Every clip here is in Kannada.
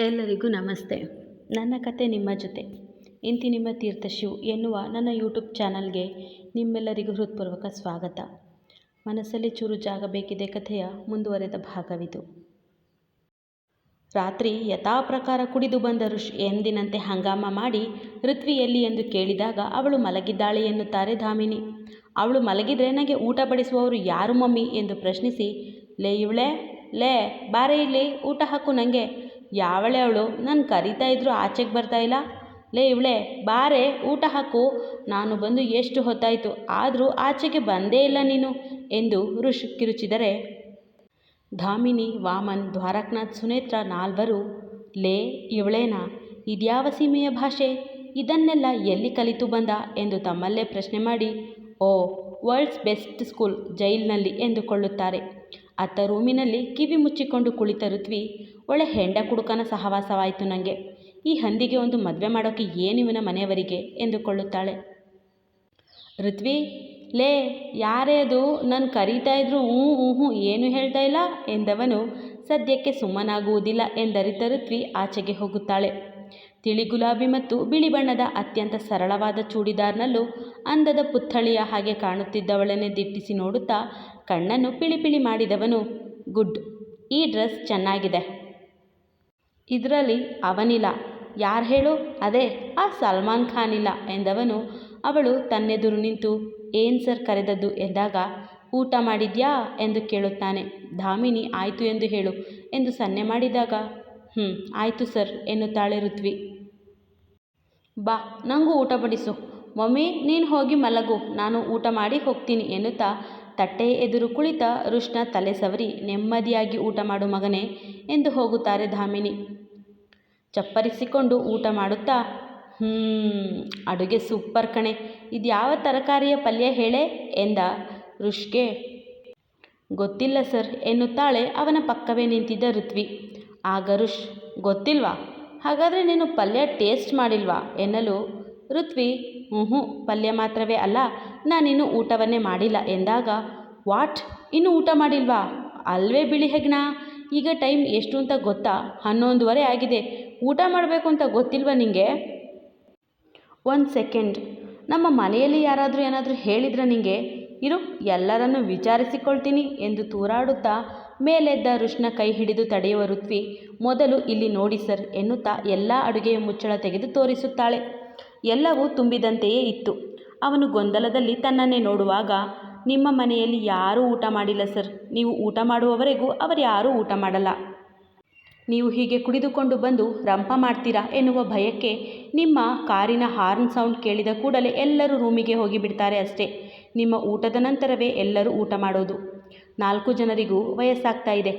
ಎಲ್ಲರಿಗೂ ನಮಸ್ತೆ. ನನ್ನ ಕತೆ ನಿಮ್ಮ ಜೊತೆ. ಇಂತಿ ನಿಮ್ಮ ತೀರ್ಥ ಶಿವ್ ಎನ್ನುವ ನನ್ನ ಯೂಟ್ಯೂಬ್ ಚಾನಲ್ಗೆ ನಿಮ್ಮೆಲ್ಲರಿಗೂ ಹೃತ್ಪೂರ್ವಕ ಸ್ವಾಗತ. ಮನಸ್ಸಲ್ಲಿ ಚೂರು ಜಾಗ ಬೇಕಿದೆ ಕಥೆಯ ಮುಂದುವರೆದ ಭಾಗವಿದು. ರಾತ್ರಿ ಯಥಾಪ್ರಕಾರ ಕುಡಿದು ಬಂದ ಋಷ್ ಎಂದಿನಂತೆ ಹಂಗಾಮ ಮಾಡಿ ಋತ್ವಿ ಎಲ್ಲಿ ಎಂದು ಕೇಳಿದಾಗ ಅವಳು ಮಲಗಿದ್ದಾಳೆ ಎನ್ನುತ್ತಾರೆ ಧಾಮಿನಿ. ಅವಳು ಮಲಗಿದ್ರೆ ನನಗೆ ಊಟ ಬಡಿಸುವವರು ಯಾರು ಮಮ್ಮಿ ಎಂದು ಪ್ರಶ್ನಿಸಿ, ಲೇ ಇವಳೆ, ಲೇ, ಬಾರೆ ಇಲ್ಲಿ, ಊಟ ಹಾಕು ನನಗೆ ಯಾವಳೆ ಅವಳು? ನಾನು ಕರಿತಾ ಇದ್ರೂ ಆಚೆಗೆ ಬರ್ತಾ ಇಲ್ಲ. ಲೇ ಇವಳೇ, ಬಾರೆ, ಊಟ ಹಾಕು. ನಾನು ಬಂದು ಎಷ್ಟು ಹೊತ್ತಾಯಿತು? ಆದರೂ ಆಚೆಗೆ ಬಂದೇ ಇಲ್ಲ ನೀನು ಎಂದು ಋಷಿ ಕಿರುಚಿದರೆ. ಧಾಮಿನಿ, ವಾಮನ್, ದ್ವಾರಕನಾಥ್, ಸುನೇತ್ರ ನಾಲ್ವರು, ಲೇ, ಇವಳೇನಾ? ಇದ್ಯಾವ ಸೀಮೆಯ ಭಾಷೆ? ಇದನ್ನೆಲ್ಲ ಎಲ್ಲಿ ಕಲಿತು ಬಂದ ಎಂದು ತಮ್ಮಲ್ಲೇ ಪ್ರಶ್ನೆ ಮಾಡಿ, ಓ, ವರ್ಲ್ಡ್ಸ್ ಬೆಸ್ಟ್ ಸ್ಕೂಲ್ ಜೈಲ್ನಲ್ಲಿ ಎಂದುಕೊಳ್ಳುತ್ತಾರೆ. ಅತ್ತ ರೂಮಿನಲ್ಲಿ ಕಿವಿ ಮುಚ್ಚಿಕೊಂಡು ಕುಳಿತ ಋತ್ವಿ, ಒಳ್ಳೆ ಹೆಂಡ ಕುಡುಕನ ಸಹವಾಸವಾಯಿತು ನನಗೆ ಈ ಹಂದಿಗೆ ಒಂದು ಮದುವೆ ಮಾಡೋಕ್ಕೆ ಏನಿವನ ಮನೆಯವರಿಗೆ? ಎಂದುಕೊಳ್ಳುತ್ತಾಳೆ. ಋತ್ವಿ, ಲೇ, ಯಾರೇ ಅದು? ನಾನು ಕರೀತಾ ಇದ್ರು ಹ್ಞೂ ಹ್ಞೂ ಹ್ಞೂ, ಏನು ಹೇಳ್ತಾ ಇಲ್ಲ? ಎಂದವನು ಸದ್ಯಕ್ಕೆ ಸುಮ್ಮನಾಗುವುದಿಲ್ಲ ಎಂದರಿತ ಋತ್ವಿ ಆಚೆಗೆ ಹೋಗುತ್ತಾಳೆ. ತಿಳಿ ಗುಲಾಬಿ ಮತ್ತು ಬಿಳಿ ಬಣ್ಣದ ಅತ್ಯಂತ ಸರಳವಾದ ಚೂಡಿದಾರ್ನಲ್ಲೂ ಅಂದದ ಪುತ್ಥಳಿಯ ಹಾಗೆ ಕಾಣುತ್ತಿದ್ದವಳನ್ನೇ ದಿಟ್ಟಿಸಿ ನೋಡುತ್ತಾ ಕಣ್ಣನ್ನು ಪಿಳಿಪಿಳಿ ಮಾಡಿದವನು ಗುಡ್. ಈ ಡ್ರೆಸ್ ಚೆನ್ನಾಗಿದೆ. ಇದರಲ್ಲಿ ಅವನಿಲ್ಲ. ಯಾರು ಹೇಳು? ಅದೇ, ಆ ಸಲ್ಮಾನ್ ಖಾನ್ ಇಲ್ಲ ಎಂದವನು ಅವಳು ತನ್ನೆದುರು ನಿಂತು, ಏನು ಸರ್ ಕರೆದದ್ದು ಎಂದಾಗ, ಊಟ ಮಾಡಿದ್ಯಾ ಎಂದು ಕೇಳುತ್ತಾನೆ. ಧಾಮಿನಿ, ಆಯಿತು ಎಂದು ಹೇಳು ಎಂದು ಸನ್ನೆ ಮಾಡಿದಾಗ ಹ್ಞೂ ಆಯಿತು ಸರ್ ಎನ್ನುತ್ತಾಳೆ ಋತ್ವಿ. ಬಾ ನನಗೂ ಊಟ ಬಡಿಸು. ಮಮ್ಮಿ ನೀನು ಹೋಗಿ ಮಲಗು, ನಾನು ಊಟ ಮಾಡಿ ಹೋಗ್ತೀನಿ ಎನ್ನುತ್ತಾ ತಟ್ಟೆ ಎದುರು ಕುಳಿತ ರುಷ್ಣ ತಲೆ ಸವರಿ, ನೆಮ್ಮದಿಯಾಗಿ ಊಟ ಮಾಡು ಮಗನೇ ಎಂದು ಹೋಗುತ್ತಾರೆ ಧಾಮಿನಿ. ಚಪ್ಪರಿಸಿಕೊಂಡು ಊಟ ಮಾಡುತ್ತಾ ಹ್ಞೂ ಅಡುಗೆ ಸೂಪರ್ ಕಣೆ ಇದು ಯಾವ ತರಕಾರಿಯ ಪಲ್ಯ ಹೇಳೆ? ಎಂದ ಋಷ್ಗೆ ಗೊತ್ತಿಲ್ಲ ಸರ್ ಎನ್ನುತ್ತಾಳೆ ಅವನ ಪಕ್ಕವೇ ನಿಂತಿದ್ದ ಋತ್ವಿ. ಆಗ ರುಷ್ ಗೊತ್ತಿಲ್ವಾ? ಹಾಗಾದರೆ ನೀನು ಪಲ್ಯ ಟೇಸ್ಟ್ ಮಾಡಿಲ್ವಾ? ಎನ್ನಲು ಋತ್ವಿ ಹ್ಞೂ ಪಲ್ಯ ಮಾತ್ರವೇ ಅಲ್ಲ ನಾನಿನ್ನೂ ಊಟವನ್ನೇ ಮಾಡಿಲ್ಲ ಎಂದಾಗ, ವಾಟ್? ಇನ್ನೂ ಊಟ ಮಾಡಿಲ್ವಾ? ಅಲ್ವೇ ಬಿಳಿ ಹೆಗ್ಣ? ಈಗ ಟೈಮ್ ಎಷ್ಟು ಅಂತ ಗೊತ್ತಾ? ಹನ್ನೊಂದುವರೆ ಆಗಿದೆ. ಊಟ ಮಾಡಬೇಕು ಅಂತ ಗೊತ್ತಿಲ್ವಾ ನಿಂಗೆ? ಒಂದು ಸೆಕೆಂಡ್. ನಮ್ಮ ಮನೆಯಲ್ಲಿ ಯಾರಾದರೂ ಏನಾದರೂ ಹೇಳಿದ್ರೆ ನಿಮಗೆ ಇರು, ಎಲ್ಲರನ್ನು ವಿಚಾರಿಸಿಕೊಳ್ತೀನಿ, ಎಂದು ತೂರಾಡುತ್ತಾ ಮೇಲೆದ್ದ ಋಷ್ಣ ಕೈ ಹಿಡಿದು ತಡೆಯುವ ಋತ್ವಿ ಮೊದಲು ಇಲ್ಲಿ ನೋಡಿ ಸರ್ ಎನ್ನುತ್ತಾ ಎಲ್ಲ ಅಡುಗೆಯ ಮುಚ್ಚಳ ತೆಗೆದು ತೋರಿಸುತ್ತಾಳೆ. ಎಲ್ಲವೂ ತುಂಬಿದಂತೆಯೇ ಇತ್ತು. ಅವನು ಗೊಂದಲದಲ್ಲಿ ತನ್ನನ್ನೇ ನೋಡುವಾಗ, ನಿಮ್ಮ ಮನೆಯಲ್ಲಿ ಯಾರೂ ಊಟ ಮಾಡಿಲ್ಲ ಸರ್. ನೀವು ಊಟ ಮಾಡುವವರೆಗೂ ಅವರು ಯಾರೂ ಊಟ ಮಾಡಲ್ಲ. ನೀವು ಹೀಗೆ ಕುಡಿದುಕೊಂಡು ಬಂದು ರಂಪ ಮಾಡ್ತೀರಾ ಎನ್ನುವ ಭಯಕ್ಕೆ ನಿಮ್ಮ ಕಾರಿನ ಹಾರ್ನ್ ಸೌಂಡ್ ಕೇಳಿದ ಕೂಡಲೇ ಎಲ್ಲರೂ ರೂಮಿಗೆ ಹೋಗಿಬಿಡ್ತಾರೆ ಅಷ್ಟೇ. ನಿಮ್ಮ ಊಟದ ನಂತರವೇ ಎಲ್ಲರೂ ಊಟ ಮಾಡೋದು. ನಾಲ್ಕು ಜನರಿಗೂ ವಯಸ್ಸಾಗ್ತಾ ಇದೆ.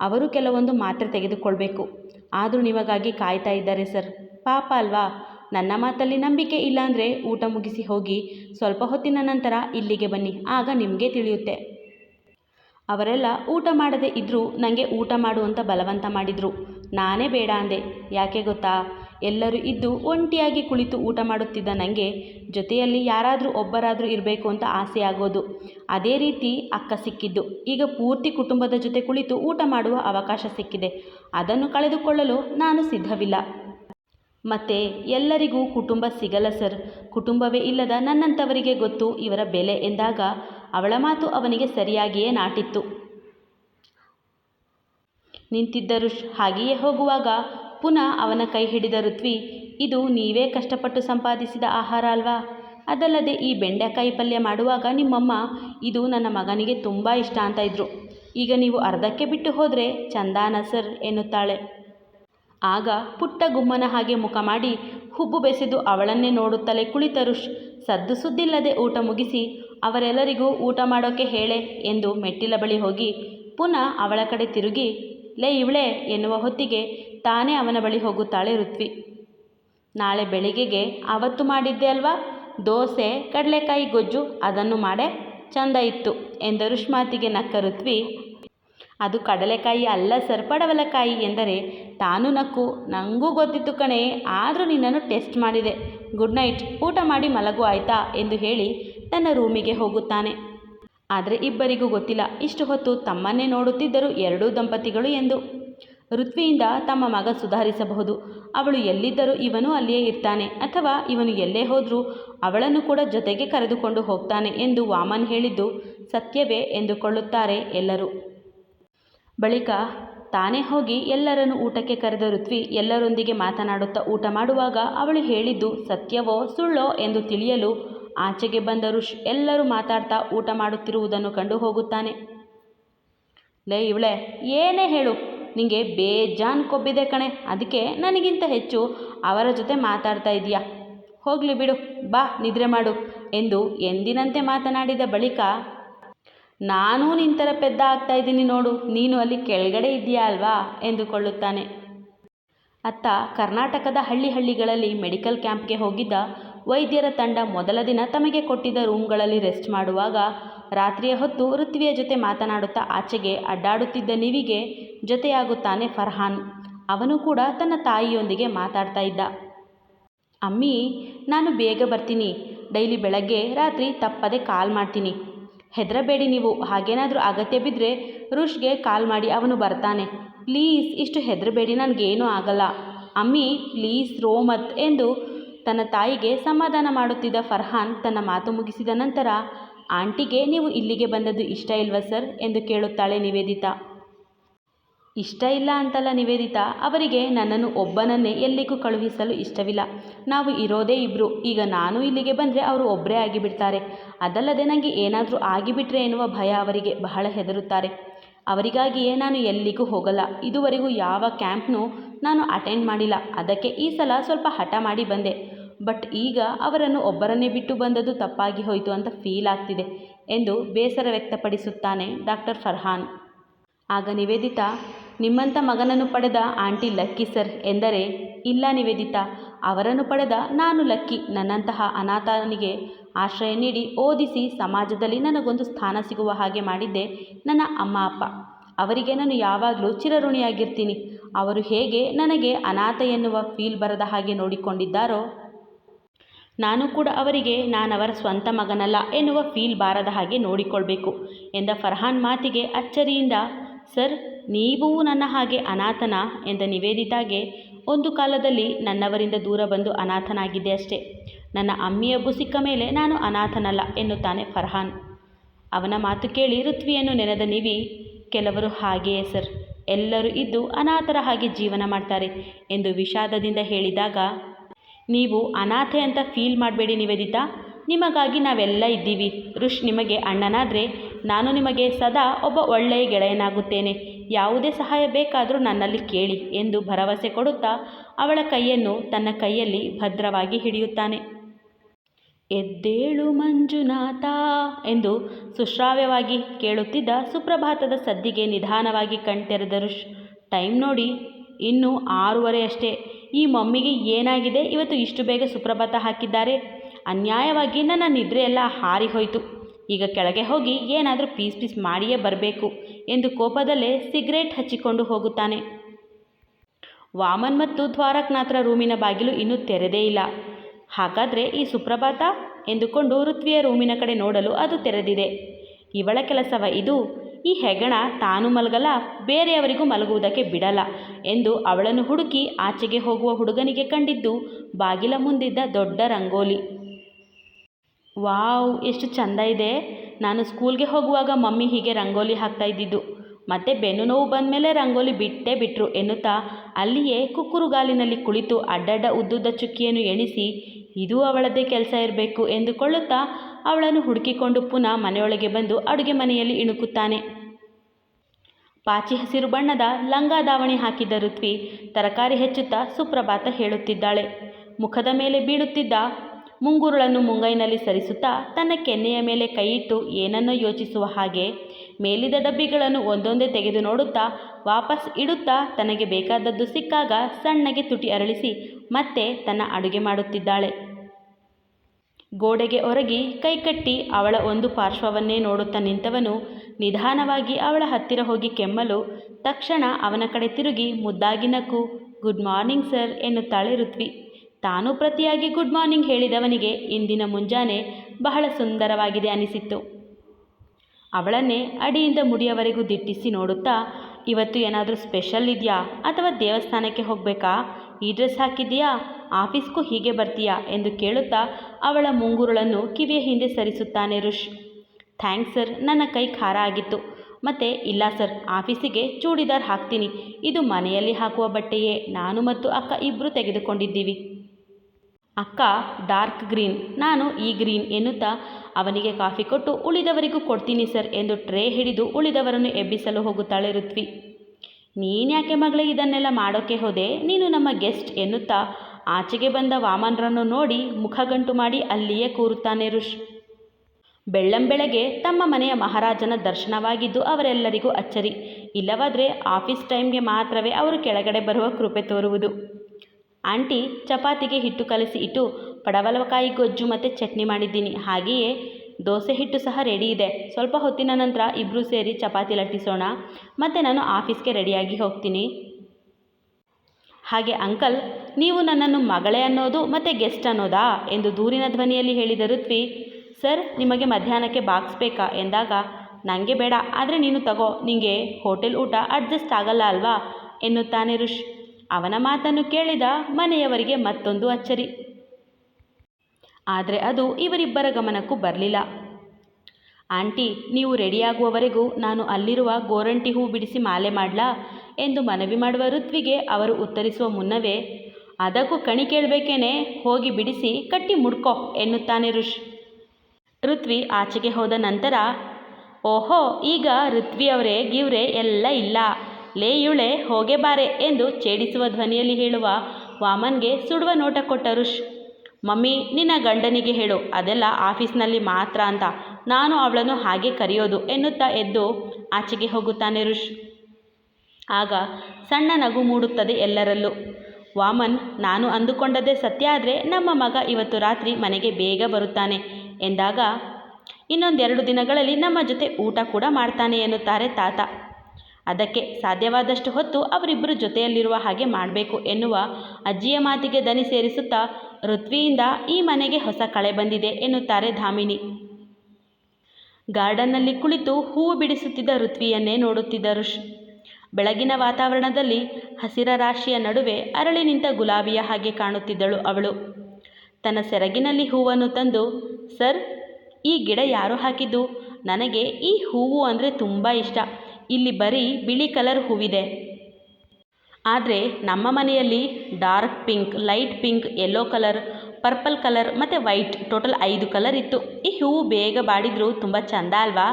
ಅವರು ಕೆಲವೊಂದು ಮಾತ್ರೆ ತೆಗೆದುಕೊಳ್ಬೇಕು. ಆದರೂ ನಿಮಗಾಗಿ ಕಾಯ್ತಾ ಇದ್ದಾರೆ ಸರ್. ಪಾಪ ಅಲ್ವಾ? ನನ್ನ ಮಾತಲ್ಲಿ ನಂಬಿಕೆ ಇಲ್ಲಾಂದರೆ ಊಟ ಮುಗಿಸಿ ಹೋಗಿ ಸ್ವಲ್ಪ ಹೊತ್ತಿನ ನಂತರ ಇಲ್ಲಿಗೆ ಬನ್ನಿ, ಆಗ ನಿಮಗೆ ತಿಳಿಯುತ್ತೆ. ಅವರೆಲ್ಲ ಊಟ ಮಾಡದೆ ಇದ್ದರೂ ನನಗೆ ಊಟ ಮಾಡು ಅಂತ ಬಲವಂತ ಮಾಡಿದರು. ನಾನೇ ಬೇಡ ಅಂದೆ. ಯಾಕೆ ಗೊತ್ತಾ? ಎಲ್ಲರೂ ಇದ್ದು ಒಂಟಿಯಾಗಿ ಕುಳಿತು ಊಟ ಮಾಡುತ್ತಿದ್ದ ನನಗೆ ಜೊತೆಯಲ್ಲಿ ಯಾರಾದರೂ ಒಬ್ಬರಾದರೂ ಇರಬೇಕು ಅಂತ ಆಸೆ ಆಗೋದು. ಅದೇ ರೀತಿ ಅಕ್ಕ ಸಿಕ್ಕಿದ್ದು. ಈಗ ಪೂರ್ತಿ ಕುಟುಂಬದ ಜೊತೆ ಕುಳಿತು ಊಟ ಮಾಡುವ ಅವಕಾಶ ಸಿಕ್ಕಿದೆ. ಅದನ್ನು ಕಳೆದುಕೊಳ್ಳಲು ನಾನು ಸಿದ್ಧವಿಲ್ಲ. ಮತ್ತು ಎಲ್ಲರಿಗೂ ಕುಟುಂಬ ಸಿಗಲ್ಲ ಸರ್. ಕುಟುಂಬವೇ ಇಲ್ಲದ ನನ್ನಂಥವರಿಗೆ ಗೊತ್ತು ಇವರ ಬೆಲೆ ಎಂದಾಗ ಅವಳ ಮಾತು ಅವನಿಗೆ ಸರಿಯಾಗಿಯೇ ನಾಟಿತ್ತು. ನಿಂತಿದ್ದರು ಹಾಗೆಯೇ ಹೋಗುವಾಗ ಪುನಃ ಅವನ ಕೈ ಹಿಡಿದ ಋತ್ವಿ, ಇದು ನೀವೇ ಕಷ್ಟಪಟ್ಟು ಸಂಪಾದಿಸಿದ ಆಹಾರ ಅಲ್ವಾ? ಅದಲ್ಲದೆ ಈ ಬೆಂಡೆಕಾಯಿ ಪಲ್ಯ ಮಾಡುವಾಗ ನಿಮ್ಮಮ್ಮ, ಇದು ನನ್ನ ಮಗನಿಗೆ ತುಂಬ ಇಷ್ಟ ಅಂತ ಇದ್ರು. ಈಗ ನೀವು ಅರ್ಧಕ್ಕೆ ಬಿಟ್ಟು ಹೋದರೆ ಚಂದಾನ ಸರ್ ಎನ್ನುತ್ತಾಳೆ. ಆಗ ಪುಟ್ಟ ಗುಮ್ಮನ ಹಾಗೆ ಮುಖ ಮಾಡಿ ಹುಬ್ಬು ಬೆಸೆದು ಅವಳನ್ನೇ ನೋಡುತ್ತಲೇ ಕುಳಿತರು ಸದ್ದು ಸುದ್ದಿಲ್ಲದೆ ಊಟ ಮುಗಿಸಿ, ಅವರೆಲ್ಲರಿಗೂ ಊಟ ಮಾಡೋಕ್ಕೆ ಹೇಳೆ ಎಂದು ಮೆಟ್ಟಿಲ ಬಳಿ ಹೋಗಿ ಪುನಃ ಅವಳ ಕಡೆ ತಿರುಗಿ, ಲೇ ಇವಳೆ ಎನ್ನುವ ಹೊತ್ತಿಗೆ ತಾನೇ ಅವನ ಬಳಿ ಹೋಗುತ್ತಾಳೆ ಋತ್ವಿ. ನಾಳೆ ಬೆಳಿಗ್ಗೆಗೆ ಅವತ್ತು ಮಾಡಿದ್ದೆ ಅಲ್ವಾ? ದೋಸೆ, ಕಡಲೆಕಾಯಿ, ಗೊಜ್ಜು ಅದನ್ನು ಮಾಡೆ ಚಂದ ಇತ್ತು ಎಂದ ಋಷ್ ನಕ್ಕ ಋತ್ವಿ ಅದು ಕಡಲೆಕಾಯಿ ಅಲ್ಲ ಸರ್ಪಡವಲಕಾಯಿ ಎಂದರೆ ತಾನು ನಕ್ಕು ನನಗೂ ಗೊತ್ತಿತ್ತು ಕಣೆ, ಆದರೂ ನಿನ್ನನ್ನು ಟೆಸ್ಟ್ ಮಾಡಿದೆ. ಗುಡ್ ನೈಟ್, ಊಟ ಮಾಡಿ ಮಲಗು ಆಯ್ತಾ ಎಂದು ಹೇಳಿ ತನ್ನ ರೂಮಿಗೆ ಹೋಗುತ್ತಾನೆ. ಆದರೆ ಇಬ್ಬರಿಗೂ ಗೊತ್ತಿಲ್ಲ, ಇಷ್ಟು ಹೊತ್ತು ತಮ್ಮನ್ನೇ ನೋಡುತ್ತಿದ್ದರು ಎರಡೂ ದಂಪತಿಗಳು ಎಂದು. ಋತ್ವಿಯಿಂದ ತಮ್ಮ ಮಗ ಸುಧಾರಿಸಬಹುದು. ಅವಳು ಎಲ್ಲಿದ್ದರೂ ಇವನು ಅಲ್ಲಿಯೇ ಇರ್ತಾನೆ, ಅಥವಾ ಇವನು ಎಲ್ಲೇ ಹೋದರೂ ಅವಳನ್ನು ಕೂಡ ಜೊತೆಗೆ ಕರೆದುಕೊಂಡು ಹೋಗ್ತಾನೆ ಎಂದು ವಾಮನ್ ಹೇಳಿದ್ದು ಸತ್ಯವೇ ಎಂದುಕೊಳ್ಳುತ್ತಾರೆ ಎಲ್ಲರೂ. ಬಳಿಕ ತಾನೇ ಹೋಗಿ ಎಲ್ಲರನ್ನು ಊಟಕ್ಕೆ ಕರೆದ ಋತ್ವಿ ಎಲ್ಲರೊಂದಿಗೆ ಮಾತನಾಡುತ್ತಾ ಊಟ ಮಾಡುವಾಗ ಅವಳು ಹೇಳಿದ್ದು, ಸತ್ಯವೋ, ಸುಳ್ಳೋ ಎಂದು ತಿಳಿಯಲು ಆಚೆಗೆ ಬಂದ ಋಷ್ ಎಲ್ಲರೂ ಮಾತಾಡ್ತಾ ಊಟ ಮಾಡುತ್ತಿರುವುದನ್ನು ಕಂಡು ಹೋಗುತ್ತಾನೆ. ಲೇ ಇವಳೆ, ಏನೇ ಹೇಳು, ನಿಂಗೆ ಬೇಜಾನ್ ಕೊಬ್ಬಿದೆ ಕಣೆ. ಅದಕ್ಕೆ ನನಗಿಂತ ಹೆಚ್ಚು ಅವರ ಜೊತೆ ಮಾತಾಡ್ತಾ ಇದೀಯಾ? ಹೋಗಲಿ ಬಿಡು, ಬಾ, ನಿದ್ರೆ ಮಾಡು ಎಂದು ಎಂದಿನಂತೆ ಮಾತನಾಡಿದ ಬಳಿಕ ನಾನೂ ನಿಂತರ ಥರ ಪೆದ್ದ ಆಗ್ತಾ ಇದ್ದೀನಿ ನೋಡು, ನೀನು ಅಲ್ಲಿ ಕೆಳಗಡೆ ಇದೆಯಾ ಅಲ್ವಾ? ಎಂದುಕೊಳ್ಳುತ್ತಾನೆ. ಅತ್ತ ಕರ್ನಾಟಕದ ಹಳ್ಳಿ ಹಳ್ಳಿಗಳಲ್ಲಿ ಮೆಡಿಕಲ್ ಕ್ಯಾಂಪ್ಗೆ ಹೋಗಿದ್ದ ವೈದ್ಯರ ತಂಡ ಮೊದಲ ದಿನ ತಮಗೆ ಕೊಟ್ಟಿದ್ದ ರೂಮ್ಗಳಲ್ಲಿ ರೆಸ್ಟ್ ಮಾಡುವಾಗ ರಾತ್ರಿಯ ಹೊತ್ತು ಋತ್ವಿಯ ಜೊತೆ ಮಾತನಾಡುತ್ತಾ ಆಚೆಗೆ ಅಡ್ಡಾಡುತ್ತಿದ್ದ ನಿವಿಗೆ ಜೊತೆಯಾಗುತ್ತಾನೆ ಫರ್ಹಾನ್. ಅವನು ಕೂಡ ತನ್ನ ತಾಯಿಯೊಂದಿಗೆ ಮಾತಾಡ್ತಾ ಇದ್ದ. ಅಮ್ಮಿ, ನಾನು ಬೇಗ ಬರ್ತೀನಿ. ಡೈಲಿ ಬೆಳಗ್ಗೆ ರಾತ್ರಿ ತಪ್ಪದೆ ಕಾಲ್ ಮಾಡ್ತೀನಿ. ಹೆದರಬೇಡಿ ನೀವು. ಹಾಗೇನಾದರೂ ಅಗತ್ಯ ಬಿದ್ದರೆ ರುಷ್ಗೆ ಕಾಲ್ ಮಾಡಿ, ಅವನು ಬರ್ತಾನೆ. ಪ್ಲೀಸ್, ಇಷ್ಟು ಹೆದರಬೇಡಿ, ನನಗೇನೂ ಆಗಲ್ಲ. ಅಮ್ಮಿ, ಪ್ಲೀಸ್, ರೋಮತ್ ಎಂದು ತನ್ನ ತಾಯಿಗೆ ಸಮಾಧಾನ ಮಾಡುತ್ತಿದ್ದ ಫರ್ಹಾನ್ ತನ್ನ ಮಾತು ಮುಗಿಸಿದ ನಂತರ, ಆಂಟಿಗೆ, ನೀವು ಇಲ್ಲಿಗೆ ಬಂದದ್ದು ಇಷ್ಟ ಇಲ್ವಾ ಸರ್? ಎಂದು ಕೇಳುತ್ತಾಳೆ ನಿವೇದಿತಾ. ಇಷ್ಟ ಇಲ್ಲ ಅಂತಲ್ಲ ನಿವೇದಿತಾ? ಅವರಿಗೆ ನನ್ನನ್ನು ಒಬ್ಬನನ್ನೇ ಎಲ್ಲಿಗೂ ಕಳುಹಿಸಲು ಇಷ್ಟವಿಲ್ಲ. ನಾವು ಇರೋದೇ ಇಬ್ಬರು ಈಗ ನಾನು ಇಲ್ಲಿಗೆ ಬಂದರೆ ಅವರು ಒಬ್ಬರೇ ಆಗಿಬಿಡ್ತಾರೆ. ಅದಲ್ಲದೆ ನನಗೆ ಏನಾದರೂ ಆಗಿಬಿಟ್ರೆ ಎನ್ನುವ ಭಯ ಅವರಿಗೆ ಬಹಳ ಹೆದರುತ್ತಾರೆ. ಅವರಿಗಾಗಿಯೇ ನಾನು ಎಲ್ಲಿಗೂ ಹೋಗಲ್ಲ. ಇದುವರೆಗೂ ಯಾವ ಕ್ಯಾಂಪ್ನೂ ನಾನು ಅಟೆಂಡ್ ಮಾಡಿಲ್ಲ. ಅದಕ್ಕೆ ಈ ಸಲ ಸ್ವಲ್ಪ ಹಠ ಮಾಡಿ ಬಂದೆ. ಬಟ್ ಈಗ ಅವರನ್ನು ಒಬ್ಬರನ್ನೇ ಬಿಟ್ಟು ಬಂದದ್ದು ತಪ್ಪಾಗಿ ಹೋಯಿತು ಅಂತ ಫೀಲ್ ಆಗ್ತಿದೆ ಎಂದು ಬೇಸರ ವ್ಯಕ್ತಪಡಿಸುತ್ತಾನೆ ಡಾಕ್ಟರ್ ಫರ್ಹಾನ್. ಆಗ ನಿವೇದಿತಾ ನಿಮ್ಮಂಥ ಮಗನನ್ನು ಪಡೆದ ಆಂಟಿ ಲಕ್ಕಿ ಸರ್ ಎಂದರೆ, ಇಲ್ಲ ನಿವೇದಿತಾ, ಅವರನ್ನು ಪಡೆದ ನಾನು ಲಕ್ಕಿ, ನನ್ನಂತಹ ಅನಾಥನಿಗೆ ಆಶ್ರಯ ನೀಡಿ ಓದಿಸಿ ಸಮಾಜದಲ್ಲಿ ನನಗೊಂದು ಸ್ಥಾನ ಸಿಗುವ ಹಾಗೆ ಮಾಡಿದ್ದೆ ನನ್ನ ಅಮ್ಮ ಅಪ್ಪ. ಅವರಿಗೆ ನಾನು ಯಾವಾಗಲೂ ಚಿರಋಣಿಯಾಗಿರ್ತೀನಿ. ಅವರು ಹೇಗೆ ನನಗೆ ಅನಾಥ ಎನ್ನುವ ಫೀಲ್ ಬರದ ಹಾಗೆ ನೋಡಿಕೊಂಡಿದ್ದಾರೋ? ನಾನು ಕೂಡ ಅವರಿಗೆ ನಾನು ಅವರ ಸ್ವಂತ ಮಗನಲ್ಲ ಎನ್ನುವ ಫೀಲ್ ಬಾರದ ಹಾಗೆ ನೋಡಿಕೊಳ್ಬೇಕು ಎಂದ ಫರ್ಹಾನ್ ಮಾತಿಗೆ ಅಚ್ಚರಿಯಿಂದ, ಸರ್ ನೀವೂ ನನ್ನ ಹಾಗೆ ಅನಾಥನ? ಎಂದ ನಿವೇದಿತಾಗೆ, ಒಂದು ಕಾಲದಲ್ಲಿ ನನ್ನವರಿಂದ ದೂರ ಬಂದು ಅನಾಥನಾಗಿದ್ದೆ ಅಷ್ಟೇ. ನನ್ನ ಅಮ್ಮಿಯೊಬ್ಬು ಸಿಕ್ಕ ಮೇಲೆ ನಾನು ಅನಾಥನಲ್ಲ, ಎನ್ನುತ್ತಾನೆ ಫರ್ಹಾನ್. ಅವನ ಮಾತು ಕೇಳಿ ಋತ್ವಿಯನ್ನು ನೆನೆದ ನಿವಿ, ಕೆಲವರು ಹಾಗೆಯೇ ಸರ್, ಎಲ್ಲರೂ ಇದ್ದು ಅನಾಥರ ಹಾಗೆ ಜೀವನ ಮಾಡ್ತಾರೆ ಎಂದು ವಿಷಾದದಿಂದ ಹೇಳಿದಾಗ, ನೀವು ಅನಾಥೆ ಅಂತ ಫೀಲ್ ಮಾಡಬೇಡಿ ನಿವೇದಿತಾ, ನಿಮಗಾಗಿ ನಾವೆಲ್ಲ ಇದ್ದೀವಿ. ಋಷ್ ನಿಮಗೆ ಅಣ್ಣನಾದರೆ, ನಾನು ನಿಮಗೆ ಸದಾ ಒಬ್ಬ ಒಳ್ಳೆಯ ಗೆಳೆಯನಾಗುತ್ತೇನೆ ಯಾವುದೇ ಸಹಾಯ ಬೇಕಾದರೂ ನನ್ನಲ್ಲಿ ಕೇಳಿ ಎಂದು ಭರವಸೆ ಕೊಡುತ್ತಾ ಅವಳ ಕೈಯನ್ನು ತನ್ನ ಕೈಯಲ್ಲಿ ಭದ್ರವಾಗಿ ಹಿಡಿಯುತ್ತಾನೆ. ಎದ್ದೇಳು ಮಂಜುನಾಥ ಎಂದು ಸುಶ್ರಾವ್ಯವಾಗಿ ಕೇಳುತ್ತಿದ್ದ ಸುಪ್ರಭಾತದ ಸದ್ದಿಗೆ ನಿಧಾನವಾಗಿ ಕಣ್ತೆರೆದರು. ಟೈಮ್ ನೋಡಿ, ಇನ್ನೂ ಆರೂವರೆ ಅಷ್ಟೇ. ಈ ಮಮ್ಮಿಗೆ ಏನಾಗಿದೆ? ಇವತ್ತು ಇಷ್ಟು ಬೇಗ ಸುಪ್ರಭಾತ ಹಾಕಿದ್ದಾರೆ. ಅನ್ಯಾಯವಾಗಿ ನನ್ನ ನಿದ್ರೆಯೆಲ್ಲ ಹಾರಿಹೋಯಿತು ಹಾರಿ ಹೋಯಿತು. ಈಗ ಕೆಳಗೆ ಹೋಗಿ ಏನಾದರೂ ಪೀಸ್ ಪೀಸ್ ಮಾಡಿಯೇ ಬರಬೇಕು ಎಂದು ಕೋಪದಲ್ಲೇ ಸಿಗರೇಟ್ ಹಚ್ಚಿಕೊಂಡು ಹೋಗುತ್ತಾನೆ. ವಾಮನ್ ಮತ್ತು ದ್ವಾರಕನಾಥರ ರೂಮಿನ ಬಾಗಿಲು ಇನ್ನೂ ತೆರೆದೇ ಇಲ್ಲ. ಹಾಗಾದರೆ ಈ ಸುಪ್ರಭಾತ? ಎಂದುಕೊಂಡು ಋತ್ವಿಯ ರೂಮಿನ ಕಡೆ ನೋಡಲು ಅದು ತೆರೆದಿದೆ. ಇವಳ ಕೆಲಸವ ಇದು? ಈ ಹೆಗಣ ತಾನು ಮಲಗಲ್ಲ, ಬೇರೆಯವರಿಗೂ ಮಲಗುವುದಕ್ಕೆ ಬಿಡಲ್ಲ ಎಂದು ಅವಳನ್ನು ಹುಡುಕಿ ಆಚೆಗೆ ಹೋಗುವ ಹುಡುಗನಿಗೆ ಕಂಡಿದ್ದು ಬಾಗಿಲ ಮುಂದಿದ್ದ ದೊಡ್ಡ ರಂಗೋಲಿ. ವಾವ್, ಎಷ್ಟು ಚಂದ ಇದೆ. ನಾನು ಸ್ಕೂಲ್ಗೆ ಹೋಗುವಾಗ ಮಮ್ಮಿ ಹೀಗೆ ರಂಗೋಲಿ ಹಾಕ್ತಾ ಇದ್ದಿದ್ದು. ಮತ್ತೆ ಬೆನ್ನು ನೋವು ಬಂದ ಮೇಲೆ ರಂಗೋಲಿ ಬಿಟ್ಟೇ ಬಿಟ್ರು ಎನ್ನುತ್ತಾ ಅಲ್ಲಿಯೇ ಕುಕ್ಕುರುಗಾಲಿನಲ್ಲಿ ಕುಳಿತು ಅಡ್ಡಡ್ಡ ಉದ್ದುದ್ದ ಚುಕ್ಕಿಯನ್ನು ಎಣಿಸಿ, ಇದು ಅವಳದ್ದೇ ಕೆಲಸ ಇರಬೇಕು ಎಂದುಕೊಳ್ಳುತ್ತಾ ಅವಳನ್ನು ಹುಡುಕಿಕೊಂಡು ಪುನಃ ಮನೆಯೊಳಗೆ ಬಂದು ಅಡುಗೆ ಮನೆಯಲ್ಲಿ ಇಣುಕುತ್ತಾನೆ. ಪಾಚಿ ಹಸಿರು ಬಣ್ಣದ ಲಂಗ ದಾವಣಿ ಹಾಕಿದ್ದ ಋತ್ವಿ ತರಕಾರಿ ಹೆಚ್ಚುತ್ತಾ ಸುಪ್ರಭಾತ ಹೇಳುತ್ತಿದ್ದಾಳೆ. ಮುಖದ ಮೇಲೆ ಬೀಳುತ್ತಿದ್ದ ಮುಂಗುರುಳನ್ನು ಮುಂಗೈನಲ್ಲಿ ಸರಿಸುತ್ತಾ ತನ್ನ ಕೆನ್ನೆಯ ಮೇಲೆ ಕೈಯಿಟ್ಟು ಏನನ್ನೋ ಯೋಚಿಸುವ ಹಾಗೆ ಮೇಲಿದ ಡಬ್ಬಿಗಳನ್ನು ಒಂದೊಂದೇ ತೆಗೆದು ನೋಡುತ್ತಾ ವಾಪಸ್ ಇಡುತ್ತಾ ತನಗೆ ಬೇಕಾದದ್ದು ಸಿಕ್ಕಾಗ ಸಣ್ಣಗೆ ತುಟಿ ಅರಳಿಸಿ ಮತ್ತೆ ತನ್ನ ಅಡುಗೆ ಮಾಡುತ್ತಿದ್ದಾಳೆ. ಗೋಡೆಗೆ ಒರಗಿ ಕೈಕಟ್ಟಿ ಅವಳ ಒಂದು ಪಾರ್ಶ್ವವನ್ನೇ ನೋಡುತ್ತಾ ನಿಂತವನು ನಿಧಾನವಾಗಿ ಅವಳ ಹತ್ತಿರ ಹೋಗಿ ಕೆಮ್ಮಲು ತಕ್ಷಣ ಅವನ ಕಡೆ ತಿರುಗಿ ಮುದ್ದಾಗಿ ನಕ್ಕು, ಗುಡ್ ಮಾರ್ನಿಂಗ್ ಸರ್ ಎನ್ನುತ್ತಾಳೆ ಋತ್ವಿ. ತಾನು ಪ್ರತಿಯಾಗಿ ಗುಡ್ ಮಾರ್ನಿಂಗ್ ಹೇಳಿದವನಿಗೆ ಇಂದಿನ ಮುಂಜಾನೆ ಬಹಳ ಸುಂದರವಾಗಿದೆ ಅನಿಸಿತ್ತು. ಅವಳನ್ನೇ ಅಡಿಯಿಂದ ಮುಡಿಯವರೆಗೂ ದಿಟ್ಟಿಸಿ ನೋಡುತ್ತಾ, ಇವತ್ತು ಏನಾದರೂ ಸ್ಪೆಷಲ್ ಇದೆಯಾ? ಅಥವಾ ದೇವಸ್ಥಾನಕ್ಕೆ ಹೋಗಬೇಕಾ? ಈ ಡ್ರೆಸ್ ಹಾಕಿದ್ದೀಯಾ? ಆಫೀಸ್ಗೂ ಹೀಗೆ ಬರ್ತೀಯಾ? ಎಂದು ಕೇಳುತ್ತಾ, ಅವಳ ಮುಂಗುರುಳನ್ನು ಕಿವಿಯ ಹಿಂದೆ ಸರಿಸುತ್ತಾನೆ ಋಷ್. ಥ್ಯಾಂಕ್ಸ್ ಸರ್, ನನ್ನ ಕೈ ಖಾರ ಆಗಿತ್ತು. ಮತ್ತೆ ಇಲ್ಲ ಸರ್, ಆಫೀಸಿಗೆ ಚೂಡಿದಾರ್ ಹಾಕ್ತೀನಿ. ಇದು ಮನೆಯಲ್ಲಿ ಹಾಕುವ ಬಟ್ಟೆಯೇ. ನಾನು ಮತ್ತು ಅಕ್ಕ ಇಬ್ಬರು ತೆಗೆದುಕೊಂಡಿದ್ದೀವಿ. ಅಕ್ಕ, ಡಾರ್ಕ್ ಗ್ರೀನ್. ನಾನು ಈ ಗ್ರೀನ್ ಎನ್ನುತ್ತಾ, ಅವನಿಗೆ ಕಾಫಿ ಕೊಟ್ಟು, ಉಳಿದವರಿಗೂ ಕೊಡ್ತೀನಿ ಸರ್ ಎಂದು ಟ್ರೇ ಹಿಡಿದು ಉಳಿದವರನ್ನು ಎಬ್ಬಿಸಲು ಹೋಗುತ್ತಾಳೆ ಋತ್ವಿ. ನೀನ್ಯಾಕೆ ಮಗಳೇ ಇದನ್ನೆಲ್ಲ ಮಾಡೋಕ್ಕೆ ಹೋದೆ? ನೀನು ನಮ್ಮ ಗೆಸ್ಟ್ ಎನ್ನುತ್ತಾ, ಆಚೆಗೆ ಬಂದ ವಾಮನರನ್ನು ನೋಡಿ ಮುಖಗಂಟು ಮಾಡಿ ಅಲ್ಲಿಯೇ ಕೂರುತ್ತಾನೆ ಋಷ್. ಬೆಳ್ಳಂಬೆಳಗ್ಗೆ ತಮ್ಮ ಮನೆಯ ಮಹಾರಾಜನ ದರ್ಶನವಾಗಿದ್ದು ಅವರೆಲ್ಲರಿಗೂ ಅಚ್ಚರಿ. ಇಲ್ಲವಾದರೆ ಆಫೀಸ್ ಟೈಮ್ಗೆ ಮಾತ್ರವೇ ಅವರು ಕೆಳಗಡೆ ಬರುವ ಕೃಪೆ ತೋರುವುದು. ಆಂಟಿ ಚಪಾತಿಗೆ ಹಿಟ್ಟು ಕಲಸಿ ಇಟ್ಟು ಪಡವಲಕಾಯಿ ಗೊಜ್ಜು ಮತ್ತು ಚಟ್ನಿ ಮಾಡಿದ್ದೀನಿ. ಹಾಗೆಯೇ ದೋಸೆ ಹಿಟ್ಟು ಸಹ ರೆಡಿ ಇದೆ. ಸ್ವಲ್ಪ ಹೊತ್ತಿನ ನಂತರ ಇಬ್ಬರೂ ಸೇರಿ ಚಪಾತಿ ಲಟ್ಟಿಸೋಣ. ಮತ್ತು ನಾನು ಆಫೀಸ್ಗೆ ರೆಡಿಯಾಗಿ ಹೋಗ್ತೀನಿ. ಹಾಗೆ ಅಂಕಲ್, ನೀವು ನನ್ನನ್ನು ಮಗಳೇ ಅನ್ನೋದು ಮತ್ತು ಗೆಸ್ಟ್ ಅನ್ನೋದಾ ಎಂದು ದೂರಿನ ಧ್ವನಿಯಲ್ಲಿ ಹೇಳಿದ ಋತ್ವಿ, ಸರ್, ನಿಮಗೆ ಮಧ್ಯಾಹ್ನಕ್ಕೆ ಬಾಕ್ಸ್ ಬೇಕಾ? ಎಂದಾಗ ನನಗೆ ಬೇಡ, ಆದರೆ ನೀನು ತಗೋ ನಿಮಗೆ ಹೋಟೆಲ್ ಊಟ ಅಡ್ಜಸ್ಟ್ ಆಗಲ್ಲ ಅಲ್ವಾ? ಎನ್ನುತ್ತಾನೆ ಋಷ್. ಅವನ ಮಾತನ್ನು ಕೇಳಿದ ಮನೆಯವರಿಗೆ ಮತ್ತೊಂದು ಅಚ್ಚರಿ. ಆದರೆ ಅದು ಇವರಿಬ್ಬರ ಗಮನಕ್ಕೂ ಬರಲಿಲ್ಲ. ಆಂಟಿ, ನೀವು ರೆಡಿಯಾಗುವವರೆಗೂ ನಾನು ಅಲ್ಲಿರುವ ಗೋರಂಟಿ ಹೂ ಬಿಡಿಸಿ ಮಾಲೆ ಮಾಡಲಾ? ಎಂದು ಮನವಿ ಮಾಡುವ ಋತ್ವಿಗೆ ಅವರು ಉತ್ತರಿಸುವ ಮುನ್ನವೇ, ಅದಕ್ಕೂ ಕಣಿ ಕೇಳಬೇಕೇನೆ, ಹೋಗಿ ಬಿಡಿಸಿ ಕಟ್ಟಿ ಮುಡ್ಕೊ, ಎನ್ನುತ್ತಾನೆ ಋಷ್. ಋತ್ವಿ ಆಚೆಗೆ ಹೋದ ನಂತರ, ಓಹೋ, ಈಗ ಋತ್ವಿ ಅವರೇ ಗಿವ್ರೆ ಎಲ್ಲ ಇಲ್ಲ. ಲೇ ಇವಳೆ, ಹೋಗೆ ಬಾರೆ ಎಂದು ಛೇಡಿಸುವ ಧ್ವನಿಯಲ್ಲಿ ಹೇಳುವ ವಾಮನ್ಗೆ ಸುಡುವ ನೋಟ ಕೊಟ್ಟ ರುಷ್. ಮಮ್ಮಿ, ನಿನ್ನ ಗಂಡನಿಗೆ ಹೇಳು, ಅದೆಲ್ಲ ಆಫೀಸ್ನಲ್ಲಿ ಮಾತ್ರ ಅಂತ. ನಾನು ಅವಳನ್ನು ಹಾಗೆ ಕರೆಯೋದು ಎನ್ನುತ್ತಾ ಎದ್ದು ಆಚೆಗೆ ಹೋಗುತ್ತಾನೆ ರುಷ್. ಆಗ ಸಣ್ಣ ನಗು ಮೂಡುತ್ತದೆ ಎಲ್ಲರಲ್ಲೂ. ವಾಮನ್, ನಾನು ಅಂದುಕೊಂಡದ್ದೇ ಸತ್ಯ ಆದರೆ ನಮ್ಮ ಮಗ ಇವತ್ತು ರಾತ್ರಿ ಮನೆಗೆ ಬೇಗ ಬರುತ್ತಾನೆ ಎಂದಾಗ, ಇನ್ನೊಂದೆರಡು ದಿನಗಳಲ್ಲಿ ನಮ್ಮ ಜೊತೆ ಊಟ ಕೂಡ ಮಾಡ್ತಾನೆ ಎನ್ನುತ್ತಾರೆ ತಾತ. ಅದಕ್ಕೆ ಸಾಧ್ಯವಾದಷ್ಟು ಹೊತ್ತು ಅವರಿಬ್ಬರು ಜೊತೆಯಲ್ಲಿರುವ ಹಾಗೆ ಮಾಡಬೇಕು ಎನ್ನುವ ಅಜ್ಜಿಯ ಮಾತಿಗೆ ದನಿ ಸೇರಿಸುತ್ತಾ ಋತ್ವಿಯಿಂದ ಈ ಮನೆಗೆ ಹೊಸ ಕಳೆ ಬಂದಿದೆ ಎನ್ನುತ್ತಾರೆ ಧಾಮಿನಿ. ಗಾರ್ಡನ್ನಲ್ಲಿ ಕುಳಿತು ಹೂವು ಬಿಡಿಸುತ್ತಿದ್ದ ಋತ್ವಿಯನ್ನೇ ನೋಡುತ್ತಿದ್ದ ಋಷ್. ಬೆಳಗಿನ ವಾತಾವರಣದಲ್ಲಿ ಹಸಿರ ರಾಶಿಯ ನಡುವೆ ಅರಳಿ ನಿಂತ ಗುಲಾಬಿಯ ಹಾಗೆ ಕಾಣುತ್ತಿದ್ದಳು ಅವಳು. ತನ್ನ ಸೆರಗಿನಲ್ಲಿ ಹೂವನ್ನು ತಂದು, ಸರ್, ಈ ಗಿಡ ಯಾರು ಹಾಕಿದ್ದು? ನನಗೆ ಈ ಹೂವು ಅಂದರೆ ತುಂಬ ಇಷ್ಟ. ಇಲ್ಲಿ ಬರೀ ಬಿಳಿ ಕಲರ್ ಹೂವಿದೆ. ಆದರೆ ನಮ್ಮ ಮನೆಯಲ್ಲಿ dark pink, light pink yellow colour, purple colour ಮತ್ತು ವೈಟ್ ಟೋಟಲ್ ಐದು ಕಲರ್ ಇತ್ತು. ಈ ಹೂವು ಬೇಗ ಬಾಡಿದ್ರು ತುಂಬ ಚಂದ ಅಲ್ವಾ?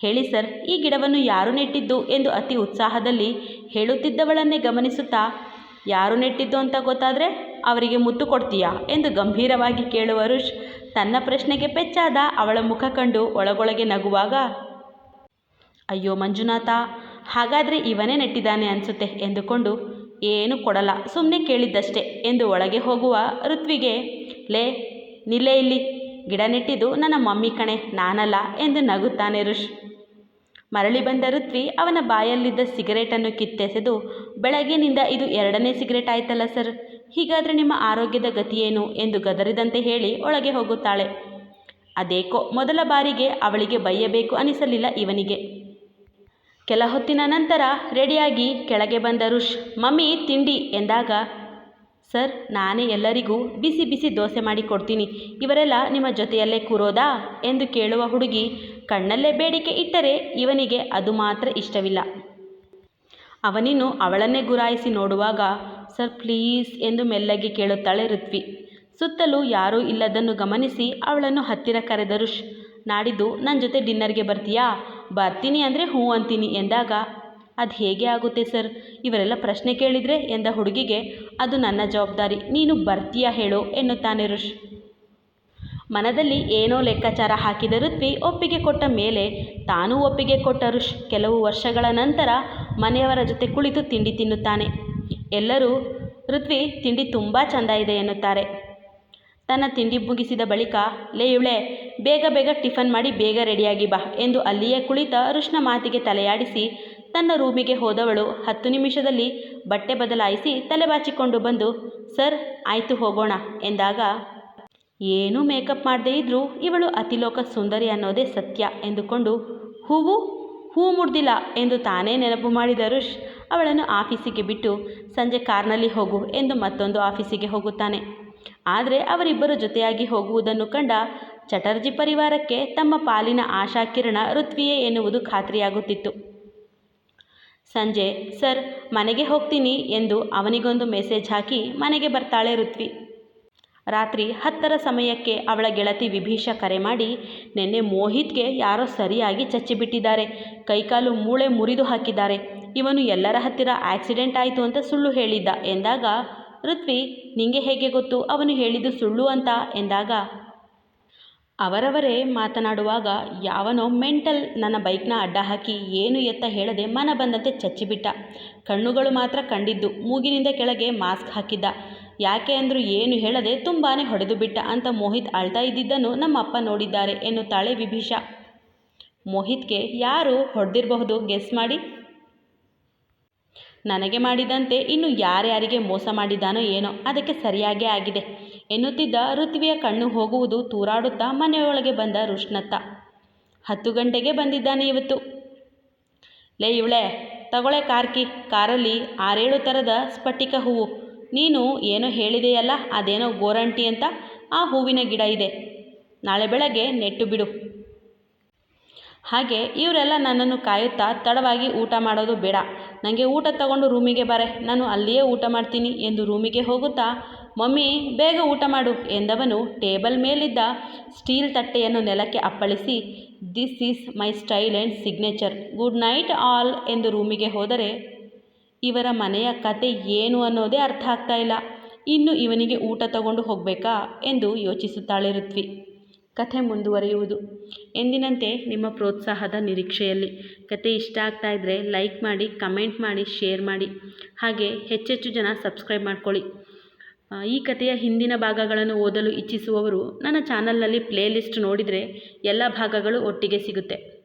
ಹೇಳಿ ಸರ್, ಈ ಗಿಡವನ್ನು ಯಾರು ನೆಟ್ಟಿದ್ದು ಎಂದು ಅತಿ ಉತ್ಸಾಹದಲ್ಲಿ ಹೇಳುತ್ತಿದ್ದವಳನ್ನೇ ಗಮನಿಸುತ್ತಾ, ಯಾರು ನೆಟ್ಟಿದ್ದು ಅಂತ ಗೊತ್ತಾದರೆ ಅವರಿಗೆ ಮುತ್ತು ಕೊಡ್ತೀಯಾ? ಎಂದು ಗಂಭೀರವಾಗಿ ಕೇಳುವ ಋಷ್ ತನ್ನ ಪ್ರಶ್ನೆಗೆ ಪೆಚ್ಚಾದ ಅವಳ ಮುಖ ಕಂಡು ಒಳಗೊಳಗೆ ನಗುವಾಗ ಅಯ್ಯೋ ಮಂಜುನಾಥ, ಹಾಗಾದರೆ ಇವನೇ ನೆಟ್ಟಿದ್ದಾನೆ ಅನಿಸುತ್ತೆ ಎಂದುಕೊಂಡು ಏನು ಕೊಡಲ್ಲ. ಸುಮ್ಮನೆ ಕೇಳಿದ್ದಷ್ಟೇ ಎಂದು ಒಳಗೆ ಹೋಗುವ ಋತ್ವಿಗೆ, ಲೇ, ನಿಲ್ಲೇ ಇಲ್ಲಿ. ಗಿಡ ನೆಟ್ಟಿದ್ದು ನನ್ನ ಮಮ್ಮಿ ಕಣೆ, ನಾನಲ್ಲ ಎಂದು ನಗುತ್ತಾನೆ ಋಷ್. ಮರಳಿ ಬಂದ ಋತ್ವಿ ಅವನ ಬಾಯಲ್ಲಿದ್ದ ಸಿಗರೇಟನ್ನು ಕಿತ್ತೆಸೆದು, ಬೆಳಗ್ಗೆನಿಂದ ಇದು ಎರಡನೇ ಸಿಗರೇಟ್ ಆಯ್ತಲ್ಲ ಸರ್, ಹೀಗಾದರೆ ನಿಮ್ಮ ಆರೋಗ್ಯದ ಗತಿಯೇನು ಎಂದು ಗದರಿದಂತೆ ಹೇಳಿ ಒಳಗೆ ಹೋಗುತ್ತಾಳೆ. ಅದೇಕೋ, ಮೊದಲ ಬಾರಿಗೆ ಅವಳಿಗೆ ಬೈಯಬೇಕು ಅನಿಸಲಿಲ್ಲ ಇವನಿಗೆ. ಕೆಲ ಹೊತ್ತಿನ ನಂತರ ರೆಡಿಯಾಗಿ ಕೆಳಗೆ ಬಂದ ರುಷ್, ಮಮ್ಮಿ, ತಿಂಡಿ, ಎಂದಾಗ, ಸರ್, ನಾನೇ ಎಲ್ಲರಿಗೂ ಬಿಸಿ ಬಿಸಿ ದೋಸೆ ಮಾಡಿ ಕೊಡ್ತೀನಿ. ಇವರೆಲ್ಲ ನಿಮ್ಮ ಜೊತೆಯಲ್ಲೇ ಕೂರೋದಾ? ಎಂದು ಕೇಳುವ ಹುಡುಗಿ ಕಣ್ಣಲ್ಲೇ ಬೇಡಿಕೆ ಇಟ್ಟರೆ ಇವನಿಗೆ ಅದು ಮಾತ್ರ ಇಷ್ಟವಿಲ್ಲ. ಅವನಿನ್ನು ಅವಳನ್ನೇ ಗುರಾಯಿಸಿ ನೋಡುವಾಗ, ಸರ್, ಪ್ಲೀಸ್, ಎಂದು ಮೆಲ್ಲಗೆ ಕೇಳುತ್ತಾಳೆ ಋತ್ವಿ. ಸುತ್ತಲೂ ಯಾರೂ ಇಲ್ಲದನ್ನು ಗಮನಿಸಿ ಅವಳನ್ನು ಹತ್ತಿರ ಕರೆದ ರುಷ್, ನಾಡಿದ್ದು ನನ್ನ ಜೊತೆ ಡಿನ್ನರ್ಗೆ ಬರ್ತೀಯಾ? ಬರ್ತೀನಿ ಅಂದರೆ ಹ್ಞೂ ಅಂತೀನಿ ಎಂದಾಗ, ಅದು ಹೇಗೆ ಆಗುತ್ತೆ ಸರ್? ಇವರೆಲ್ಲ ಪ್ರಶ್ನೆ ಕೇಳಿದರೆ? ಎಂದ ಹುಡುಗಿಗೆ, ಅದು ನನ್ನ ಜವಾಬ್ದಾರಿ, ನೀನು ಬರ್ತೀಯಾ ಹೇಳು, ಎನ್ನುತ್ತಾನೆ ಋಷ್. ಮನದಲ್ಲಿ ಏನೋ ಲೆಕ್ಕಾಚಾರ ಹಾಕಿದ ಋತ್ವಿ ಒಪ್ಪಿಗೆ ಕೊಟ್ಟ ಮೇಲೆ ತಾನೂ ಒಪ್ಪಿಗೆ ಕೊಟ್ಟ ಋಷ್ ಕೆಲವು ವರ್ಷಗಳ ನಂತರ ಮನೆಯವರ ಜೊತೆ ಕುಳಿತು ತಿಂಡಿ ತಿನ್ನುತ್ತಾನೆ. ಎಲ್ಲರೂ, ಋತ್ವಿ, ತಿಂಡಿ ತುಂಬ ಚೆಂದ ಇದೆ, ಎನ್ನುತ್ತಾರೆ. ತನ್ನ ತಿಂಡಿ ಮುಗಿಸಿದ ಬಳಿಕ, ಲೇ ಇವಳೆ, ಬೇಗ ಬೇಗ ಟಿಫನ್ ಮಾಡಿ ಬೇಗ ರೆಡಿಯಾಗಿ ಬಾ ಎಂದು ಅಲ್ಲಿಯೇ ಕುಳಿತ ಅರುಷ್ಣ ಮಾತಿಗೆ ತಲೆಯಾಡಿಸಿ ತನ್ನ ರೂಮಿಗೆ ಹೋದವಳು. ಹತ್ತು ನಿಮಿಷದಲ್ಲಿ ಬಟ್ಟೆ ಬದಲಾಯಿಸಿ ತಲೆ ಬಾಚಿಕೊಂಡು ಬಂದು, ಸರ್, ಆಯಿತು ಹೋಗೋಣ ಎಂದಾಗ, ಏನೂ ಮೇಕಪ್ ಮಾಡದೇ ಇದ್ದರೂ ಇವಳು ಅತಿಲೋಕ ಸುಂದರಿ ಅನ್ನೋದೇ ಸತ್ಯ ಎಂದುಕೊಂಡು, ಹೂವು? ಹೂ ಮುಡ್ದಿಲ್ಲ ಎಂದು ತಾನೇ ನೆನಪು ಮಾಡಿದ ಋಷ್ ಅವಳನ್ನು ಆಫೀಸಿಗೆ ಬಿಟ್ಟು, ಸಂಜೆ ಕಾರ್ನಲ್ಲಿ ಹೋಗು ಎಂದು ಮತ್ತೊಂದು ಆಫೀಸಿಗೆ ಹೋಗುತ್ತಾನೆ. ಆದರೆ ಅವರಿಬ್ಬರು ಜೊತೆಯಾಗಿ ಹೋಗುವುದನ್ನು ಕಂಡ ಚಟರ್ಜಿ ಪರಿವಾರಕ್ಕೆ ತಮ್ಮ ಪಾಲಿನ ಆಶಾಕಿರಣ ಋತ್ವಿಯೇ ಎನ್ನುವುದು ಖಾತ್ರಿಯಾಗುತ್ತಿತ್ತು. ಸಂಜೆ, ಸರ್, ಮನೆಗೆ ಹೋಗ್ತೀನಿ ಎಂದು ಅವನಿಗೊಂದು ಮೆಸೇಜ್ ಹಾಕಿ ಮನೆಗೆ ಬರ್ತಾಳೆ ಋತ್ವಿ. ರಾತ್ರಿ ಹತ್ತರ ಸಮಯಕ್ಕೆ ಅವಳ ಗೆಳತಿ ವಿಭೀಷ ಕರೆ ಮಾಡಿ, ನಿನ್ನೆ ಮೋಹಿತ್ಗೆ ಯಾರೋ ಸರಿಯಾಗಿ ಚಚ್ಚಿಬಿಟ್ಟಿದ್ದಾರೆ. ಕೈಕಾಲು ಮೂಳೆ ಮುರಿದು ಹಾಕಿದ್ದಾರೆ. ಇವನು ಎಲ್ಲರ ಹತ್ತಿರ ಆಕ್ಸಿಡೆಂಟ್ ಆಯಿತು ಅಂತ ಸುಳ್ಳು ಹೇಳಿದ್ದ ಎಂದಾಗ ಋತ್ವಿ, ನಿಂಗೆ ಹೇಗೆ ಗೊತ್ತು? ಅವನು ಹೇಳಿದ್ದು ಸುಳ್ಳು ಅಂತ ಎಂದಾಗ, ಅವರವರೇ ಮಾತನಾಡುವಾಗ ಯಾವನೋ ಮೆಂಟಲ್ ನನ್ನ ಬೈಕ್ನ ಅಡ್ಡ ಹಾಕಿ ಏನು ಎತ್ತ ಹೇಳದೆ ಮನ ಬಂದಂತೆ ಚಚ್ಚಿಬಿಟ್ಟ. ಕಣ್ಣುಗಳು ಮಾತ್ರ ಕಂಡಿದ್ದು, ಮೂಗಿನಿಂದ ಕೆಳಗೆ ಮಾಸ್ಕ್ ಹಾಕಿದ್ದ. ಯಾಕೆ ಅಂದರೂ ಏನು ಹೇಳದೆ ತುಂಬಾ ಹೊಡೆದು ಬಿಟ್ಟ ಅಂತ ಮೋಹಿತ್ ಅಳ್ತಾ ಇದ್ದಿದ್ದನ್ನು ನಮ್ಮಪ್ಪ ನೋಡಿದ್ದಾರೆ ಎನ್ನುತ್ತಾಳೆ ವಿಭೀಷ. ಮೋಹಿತ್ಗೆ ಯಾರು ಹೊಡೆದಿರಬಹುದು? ಗೆಸ್ ಮಾಡಿ. ನನಗೆ ಮಾಡಿದಂತೆ ಇನ್ನು ಯಾರ್ಯಾರಿಗೆ ಮೋಸ ಮಾಡಿದ್ದಾನೋ ಏನೋ ಅದಕ್ಕೆ ಸರಿಯಾಗೇ ಆಗಿದೆ. ಎನ್ನುತ್ತಿದ್ದ ಋತ್ವಿಯ ಕಣ್ಣು ಹೋಗುವುದು ತೂರಾಡುತ್ತಾ ಮನೆಯೊಳಗೆ ಬಂದ ರುಷ್ಣತ್ತ. ಹತ್ತು ಗಂಟೆಗೆ ಬಂದಿದ್ದಾನೆ ಇವತ್ತು. ಲೇ ಇವಳೆ ತಗೊಳೆ ಕಾರ್ಕಿ, ಕಾರಲ್ಲಿ ಆರೇಳು ಥರದ ಸ್ಫಟಿಕ ಹೂವು. ನೀನು ಏನೋ ಹೇಳಿದೆಯಲ್ಲ, ಅದೇನೋ ಗೋರಂಟಿ ಅಂತ ಆ ಹೂವಿನ ಗಿಡ ಇದೆ. ನಾಳೆ ಬೆಳಗ್ಗೆ ನೆಟ್ಟು ಬಿಡು. ಹಾಗೆ ಇವರೆಲ್ಲ ನನ್ನನ್ನು ಕಾಯುತ್ತಾ ತಡವಾಗಿ ಊಟ ಮಾಡೋದು ಬೇಡ. ನನಗೆ ಊಟ ತಗೊಂಡು ರೂಮಿಗೆ ಬಾರೆ. ನಾನು ಅಲ್ಲಿಯೇ ಊಟ ಮಾಡ್ತೀನಿ ಎಂದು ರೂಮಿಗೆ ಹೋಗುತ್ತಾ, ಮಮ್ಮಿ, ಬೇಗ ಊಟ ಮಾಡು ಎಂದವನು ಟೇಬಲ್ ಮೇಲಿದ್ದ ಸ್ಟೀಲ್ ತಟ್ಟೆಯನ್ನು ನೆಲಕ್ಕೆ ಅಪ್ಪಳಿಸಿ this is my style and signature good night all ಎಂದು ರೂಮಿಗೆ ಹೋದರೆ, ಇವರ ಮನೆಯ ಕತೆ ಏನು ಅನ್ನೋದೇ ಅರ್ಥ ಆಗ್ತಾ ಇಲ್ಲ. ಇನ್ನು ಇವನಿಗೆ ಊಟ ತಗೊಂಡು ಹೋಗಬೇಕಾ? ಎಂದು ಯೋಚಿಸುತ್ತಾಳೆ ಋತ್ವಿ. ಕಥೆ ಮುಂದುವರಿಯುವುದು. ಎಂದಿನಂತೆ ನಿಮ್ಮ ಪ್ರೋತ್ಸಾಹದ ನಿರೀಕ್ಷೆಯಲ್ಲಿ. ಕತೆ ಇಷ್ಟ ಆಗ್ತಾ ಇದ್ದರೆ ಲೈಕ್ ಮಾಡಿ, ಕಮೆಂಟ್ ಮಾಡಿ, ಶೇರ್ ಮಾಡಿ. ಹಾಗೆ ಹೆಚ್ಚೆಚ್ಚು ಜನ ಸಬ್ಸ್ಕ್ರೈಬ್ ಮಾಡ್ಕೊಳ್ಳಿ. ಈ ಕಥೆಯ ಹಿಂದಿನ ಭಾಗಗಳನ್ನು ಓದಲು ಇಚ್ಛಿಸುವವರು ನನ್ನ ಚಾನಲ್ನಲ್ಲಿ ಪ್ಲೇಲಿಸ್ಟ್ ನೋಡಿದರೆ ಎಲ್ಲ ಭಾಗಗಳು ಒಟ್ಟಿಗೆ ಸಿಗುತ್ತೆ.